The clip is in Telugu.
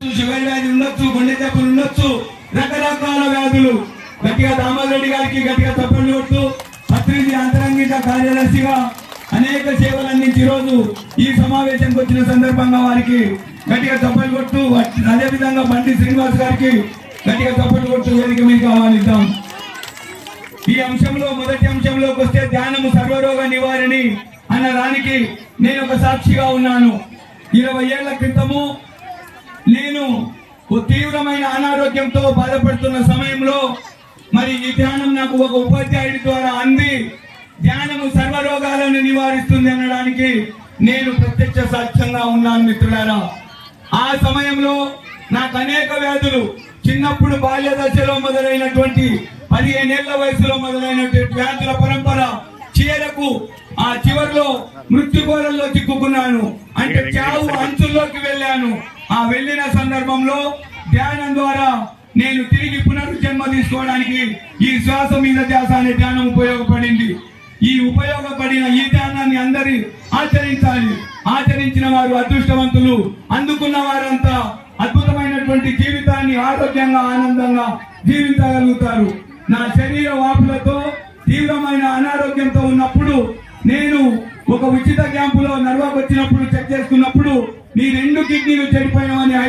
షుగర్ వ్యాధి ఉండొచ్చు గుండె జబ్బులు ఉండొచ్చు రకరకాల వ్యాధులు. గట్టిగా దామోదర్ రెడ్డి గారికి గట్టిగా తప్పని కొట్టు పత్రిక అంతరంగిక కార్యదర్శిగా అనేక సేవలు అందించి ఈ రోజు ఈ సమావేశంకి వచ్చిన సందర్భంగా వారికి గట్టిగా తప్పలు కొట్టు అదేవిధంగా బండి శ్రీనివాస్ గారికి గట్టిగా తప్పలు కొట్టు వేదిక మీకు ఆహ్వానిద్దాం. ఈ అంశంలో మొదటి అంశంలోకి వస్తే ధ్యానము సర్వరోగ నివారణి అన్న దానికి నేను ఒక సాక్షిగా ఉన్నాను. ఇరవై ఏళ్ళ క్రితము నేను తీవ్రమైన అనారోగ్యంతో బాధపడుతున్న సమయంలో మరి ఈ ధ్యానం నాకు ఒక ఉపాధ్యాయుడి ద్వారా అంది. ధ్యానము సర్వరోగాలను నివారిస్తుంది అనడానికి నేను ప్రత్యక్ష సాక్ష్యంగా ఉన్నాను మిత్రులారా. ఆ సమయంలో నాకు అనేక వ్యాధులు చిన్నప్పుడు బాల్య దశలో మొదలైనటువంటి పదిహేనేళ్ళ వయసులో మొదలైనటువంటి వ్యాధుల పరంపర చీరకు ఆ చివరిలో మృత్యుకోరంలో చిక్కుకున్నాను. అంటే చావు అంచుల్లోకి వెళ్ళాను. ఆ వెళ్ళిన సందర్భంలో ధ్యానం ద్వారా నేను తిరిగి పునర్జన్మ తీసుకోవడానికి ఈ శ్వాస మీద ధ్యాస అనే ధ్యానం ఉపయోగపడింది. ఈ ఉపయోగపడిన ఈ ధ్యానాన్ని అందరి ఆచరించాలి. ఆచరించిన వారు అదృష్టవంతులు. అందుకున్న వారంతా అద్భుతమైనటువంటి జీవితాన్ని ఆరోగ్యంగా ఆనందంగా జీవించగలుగుతారు. నా శరీర వాపులతో తీవ్రమైన అనారోగ్యంతో ఉన్నప్పుడు నేను ఒక ఉచిత క్యాంపులో నర్వాకు వచ్చినప్పుడు చెక్ చేసుకున్నప్పుడు నీ రెండు కిడ్నీలు చెడిపోయినవని